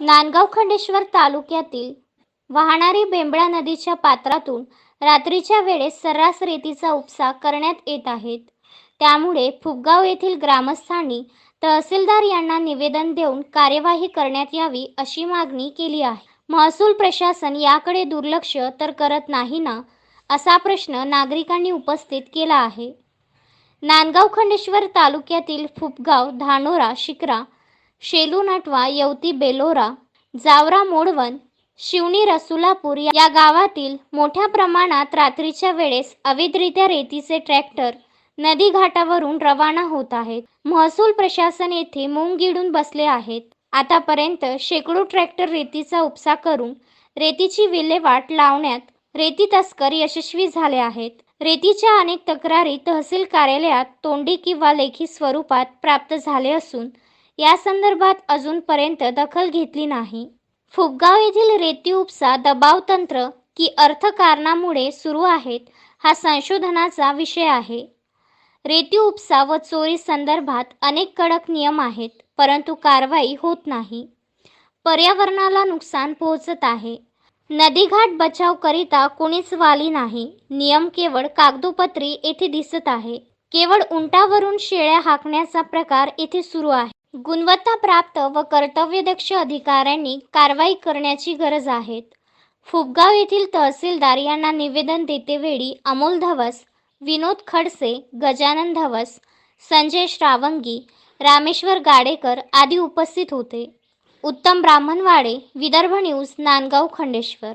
नांदगाव खंडेश्वर तालुक्यातील वाहणारी बेंबळा नदीच्या पात्रातून रात्रीच्या वेळेस सर्रास रेतीचा उपसा करण्यात येत आहेत. त्यामुळे फुगगाव येथील ग्रामस्थांनी तहसीलदार यांना निवेदन देऊन कार्यवाही करण्यात यावी अशी मागणी केली आहे. महसूल प्रशासन याकडे दुर्लक्ष तर करत नाही ना? असा प्रश्न नागरिकांनी उपस्थित केला आहे. नांदगाव खंडेश्वर तालुक्यातील फुपगाव धानोरा शिकरा शेलू नाटवा यवती बेलोरा जावरा मोडवन शिवणी रसुलापूर या गावातील मोठ्या प्रमाणात रात्रीच्या वेळेस अवैधरित्या रेतीचे ट्रॅक्टर नदी घाटावरून रवाना होत आहेत. महसूल प्रशासन येथे मुंग गिळून बसले आहेत. आतापर्यंत शेकडो ट्रॅक्टर रेतीचा उपसा करून रेतीची विल्हेवाट लावण्यात रेती तस्कर यशस्वी झाले आहेत. रेतीच्या अनेक तक्रारी तहसील कार्यालयात तोंडी किंवा लेखी स्वरूपात प्राप्त झाले असून या संदर्भात अजूनपर्यंत दखल घेतली नाही. फुगगाव येथील रेती उपसा दबाव तंत्र की अर्थकारणामुळे सुरू आहेत हा संशोधनाचा विषय आहे. रेती उपसा व चोरी संदर्भात अनेक कडक नियम आहेत परंतु कारवाई होत नाही. पर्यावरणाला नुकसान पोहोचत आहे. नदीघाट बचाव करिता कोणीच वाली नाही. नियम केवळ कागदोपत्री येथे दिसत आहे. केवळ उंटावरून शेळ्या हाकण्याचा प्रकार येथे सुरू आहे. गुणवत्ता प्राप्त व कर्तव्यदक्ष अधिकाऱ्यांनी कारवाई करण्याची गरज आहे. फुगगाव येथील तहसीलदार यांना निवेदन देतेवेळी अमोल धवस विनोद खडसे गजानन धवस संजय श्रावंगी रामेश्वर गाडेकर आदी उपस्थित होते. उत्तम ब्राह्मणवाडे विदर्भ न्यूज नांदगाव खंडेश्वर.